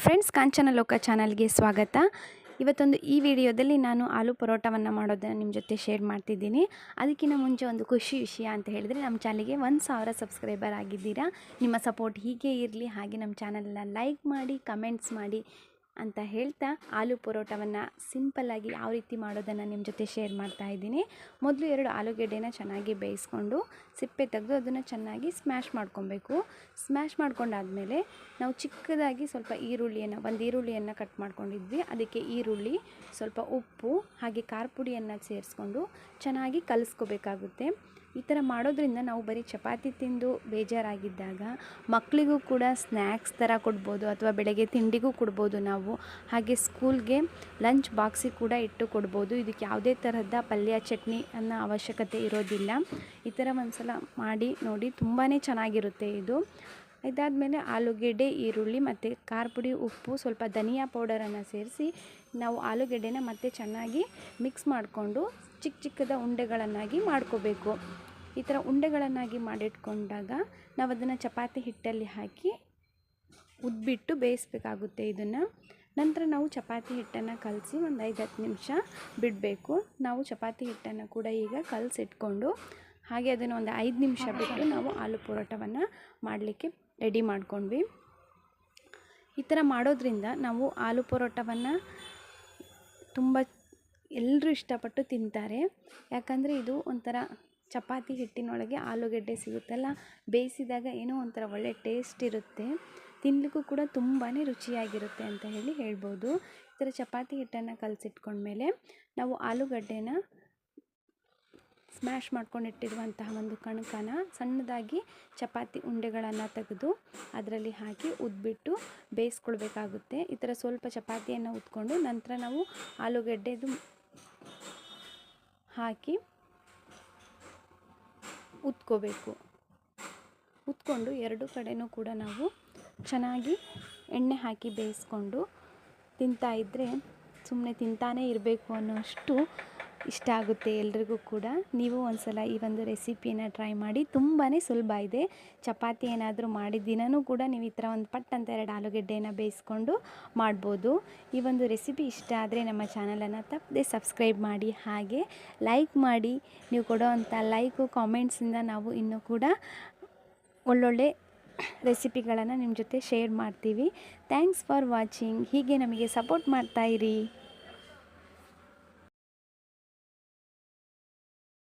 Friends ಕಾಂಚನ ಲೋಕ ಚಾನಲ್ಗೆ ಸ್ವಾಗತ. ಇವತ್ತೊಂದು ಈ ವಿಡಿಯೋದಲ್ಲಿ ನಾನು ಆಲೂ ಪರೋಟವನ್ನು ಮಾಡೋದನ್ನು ನಿಮ್ಮ ಜೊತೆ ಶೇರ್ ಮಾಡ್ತಿದ್ದೀನಿ. ಅದಕ್ಕಿಂತ ಮುಂಚೆ ಒಂದು ಖುಷಿ ವಿಷಯ ಅಂತ ಹೇಳಿದರೆ, ನಮ್ಮ ಚಾನಲ್ಗೆ ಒಂದು ಸಾವಿರ ಸಬ್ಸ್ಕ್ರೈಬರ್ ಆಗಿದ್ದೀರಾ. ನಿಮ್ಮ ಸಪೋರ್ಟ್ ಹೀಗೆ ಇರಲಿ. ಹಾಗೆ ನಮ್ಮ ಚಾನಲನ್ನು ಲೈಕ್ ಮಾಡಿ, ಕಮೆಂಟ್ಸ್ ಮಾಡಿ ಅಂತ ಹೇಳ್ತಾ ಆಲೂ ಪರೋಟವನ್ನು ಸಿಂಪಲ್ಲಾಗಿ ಯಾವ ರೀತಿ ಮಾಡೋದನ್ನು ನಿಮ್ಮ ಜೊತೆ ಶೇರ್ ಮಾಡ್ತಾ ಇದ್ದೀನಿ. ಮೊದಲು ಎರಡು ಆಲೂಗೆಡ್ಡೆನ ಚೆನ್ನಾಗಿ ಬೇಯಿಸ್ಕೊಂಡು ಸಿಪ್ಪೆ ತೆಗೆದು ಅದನ್ನು ಚೆನ್ನಾಗಿ ಸ್ಮ್ಯಾಶ್ ಮಾಡ್ಕೊಬೇಕು. ಸ್ಮ್ಯಾಶ್ ಮಾಡ್ಕೊಂಡಾದಮೇಲೆ ನಾವು ಚಿಕ್ಕದಾಗಿ ಸ್ವಲ್ಪ ಈರುಳ್ಳಿಯನ್ನು, ಒಂದು ಈರುಳ್ಳಿಯನ್ನು ಕಟ್ ಮಾಡ್ಕೊಂಡಿದ್ವಿ. ಅದಕ್ಕೆ ಈರುಳ್ಳಿ, ಸ್ವಲ್ಪ ಉಪ್ಪು, ಹಾಗೆ ಖಾರ ಪುಡಿಯನ್ನು ಸೇರಿಸ್ಕೊಂಡು ಚೆನ್ನಾಗಿ ಕಲಿಸ್ಕೋಬೇಕಾಗುತ್ತೆ. ಈ ಥರ ಮಾಡೋದ್ರಿಂದ ನಾವು ಬರೀ ಚಪಾತಿ ತಿಂದು ಬೇಜಾರಾಗಿದ್ದಾಗ ಮಕ್ಕಳಿಗೂ ಕೂಡ ಸ್ನ್ಯಾಕ್ಸ್ ಥರ ಕೊಡ್ಬೋದು ಅಥವಾ ಬೆಳಗ್ಗೆ ತಿಂಡಿಗೂ ಕೊಡ್ಬೋದು ನಾವು. ಹಾಗೆ ಸ್ಕೂಲ್ಗೆ ಲಂಚ್ ಬಾಕ್ಸಿಗೆ ಕೂಡ ಇಟ್ಟು ಕೊಡ್ಬೋದು. ಇದಕ್ಕೆ ಯಾವುದೇ ತರಹದ ಪಲ್ಯ, ಚಟ್ನಿ ಅನ್ನೋ ಅವಶ್ಯಕತೆ ಇರೋದಿಲ್ಲ. ಈ ಥರ ಒಂದು ಸಲ ಮಾಡಿ ನೋಡಿ ತುಂಬಾ ಚೆನ್ನಾಗಿರುತ್ತೆ ಇದು. ಇದಾದಮೇಲೆ ಆಲೂಗೆಡ್ಡೆ, ಈರುಳ್ಳಿ ಮತ್ತು ಖಾರ ಪುಡಿ ಉಪ್ಪು, ಸ್ವಲ್ಪ ಧನಿಯಾ ಪೌಡರನ್ನು ಸೇರಿಸಿ ನಾವು ಆಲೂಗೆಡ್ಡೆನ ಮತ್ತೆ ಚೆನ್ನಾಗಿ ಮಿಕ್ಸ್ ಮಾಡಿಕೊಂಡು ಚಿಕ್ಕ ಚಿಕ್ಕದ ಉಂಡೆಗಳನ್ನಾಗಿ ಮಾಡ್ಕೋಬೇಕು. ಈ ಥರ ಉಂಡೆಗಳನ್ನಾಗಿ ಮಾಡಿಟ್ಕೊಂಡಾಗ ನಾವು ಅದನ್ನು ಚಪಾತಿ ಹಿಟ್ಟಲ್ಲಿ ಹಾಕಿ ಉದ್ಬಿಟ್ಟು ಬೇಯಿಸ್ಬೇಕಾಗುತ್ತೆ ಇದನ್ನು. ನಂತರ ನಾವು ಚಪಾತಿ ಹಿಟ್ಟನ್ನು ಕಲಸಿ ಒಂದು ಐದು ಹತ್ತು ನಿಮಿಷ ಬಿಡಬೇಕು. ನಾವು ಚಪಾತಿ ಹಿಟ್ಟನ್ನು ಕೂಡ ಈಗ ಕಲಸಿಟ್ಕೊಂಡು ಹಾಗೆ ಅದನ್ನು ಒಂದು ಐದು ನಿಮಿಷ ಬಿಟ್ಟು ನಾವು ಆಲೂ ಪರೋಟವನ್ನು ಮಾಡಲಿಕ್ಕೆ ರೆಡಿ ಮಾಡ್ಕೊಂಡ್ವಿ. ಈ ಥರ ಮಾಡೋದ್ರಿಂದ ನಾವು ಆಲೂ ಪರೋಟವನ್ನು ತುಂಬ ಎಲ್ಲರೂ ಇಷ್ಟಪಟ್ಟು ತಿಂತಾರೆ. ಯಾಕಂದರೆ ಇದು ಒಂಥರ ಚಪಾತಿ ಹಿಟ್ಟಿನೊಳಗೆ ಆಲೂಗೆಡ್ಡೆ ಸಿಗುತ್ತಲ್ಲ, ಬೇಯಿಸಿದಾಗ ಏನೋ ಒಂಥರ ಒಳ್ಳೆ ಟೇಸ್ಟ್ ಇರುತ್ತೆ. ತಿನ್ನಲಿಕ್ಕೂ ಕೂಡ ತುಂಬಾ ರುಚಿಯಾಗಿರುತ್ತೆ ಅಂತ ಹೇಳಿ ಹೇಳ್ಬೋದು. ಈ ಥರ ಚಪಾತಿ ಹಿಟ್ಟನ್ನು ಕಲಸಿಟ್ಕೊಂಡ್ಮೇಲೆ ನಾವು ಆಲೂಗಡ್ಡೆನ ಸ್ಮ್ಯಾಶ್ ಮಾಡ್ಕೊಂಡಿಟ್ಟಿರುವಂತಹ ಒಂದು ಕಣಕನ ಸಣ್ಣದಾಗಿ ಚಪಾತಿ ಉಂಡೆಗಳನ್ನು ತೆಗೆದು ಅದರಲ್ಲಿ ಹಾಕಿ ಉದ್ಬಿಟ್ಟು ಬೇಯಿಸ್ಕೊಳ್ಬೇಕಾಗುತ್ತೆ. ಈ ಥರ ಸ್ವಲ್ಪ ಚಪಾತಿಯನ್ನು ಉತ್ಕೊಂಡು ನಂತರ ನಾವು ಆಲೂಗಡ್ಡೆದು ಹಾಕಿ ಉತ್ಕೋಬೇಕು. ಉತ್ಕೊಂಡು ಎರಡು ಕಡೆಯೂ ಕೂಡ ನಾವು ಚೆನ್ನಾಗಿ ಎಣ್ಣೆ ಹಾಕಿ ಬೇಯಿಸ್ಕೊಂಡು ತಿಂತಾ ಇದ್ದರೆ ಸುಮ್ಮನೆ ತಿಂತಾನೇ ಇರಬೇಕು ಅನ್ನೋಷ್ಟು ಇಷ್ಟ ಆಗುತ್ತೆ ಎಲ್ರಿಗೂ ಕೂಡ. ನೀವು ಒಂದ್ಸಲ ಈ ಒಂದು ರೆಸಿಪಿಯನ್ನು ಟ್ರೈ ಮಾಡಿ. ತುಂಬಾ ಸುಲಭ ಇದೆ. ಚಪಾತಿ ಏನಾದರೂ ಮಾಡಿದ ದಿನವೂ ಕೂಡ ನೀವು ಈ ಥರ ಒಂದು ಪಟ್ ಅಂತ ಎರಡು ಆಲೂಗೆಡ್ಡೆಯನ್ನು ಬೇಯಿಸ್ಕೊಂಡು ಮಾಡ್ಬೋದು. ಈ ಒಂದು ರೆಸಿಪಿ ಇಷ್ಟ ಆದರೆ ನಮ್ಮ ಚಾನಲನ್ನು ತಪ್ಪದೆ ಸಬ್ಸ್ಕ್ರೈಬ್ ಮಾಡಿ. ಹಾಗೆ ಲೈಕ್ ಮಾಡಿ. ನೀವು ಕೊಡೋವಂಥ ಲೈಕು, ಕಾಮೆಂಟ್ಸಿಂದ ನಾವು ಇನ್ನೂ ಕೂಡ ಒಳ್ಳೊಳ್ಳೆ ರೆಸಿಪಿಗಳನ್ನು ನಿಮ್ಮ ಜೊತೆ ಶೇರ್ ಮಾಡ್ತೀವಿ. Thanks for watching. ಹೀಗೆ ನಮಗೆ ಸಪೋರ್ಟ್ ಮಾಡ್ತಾಯಿರಿ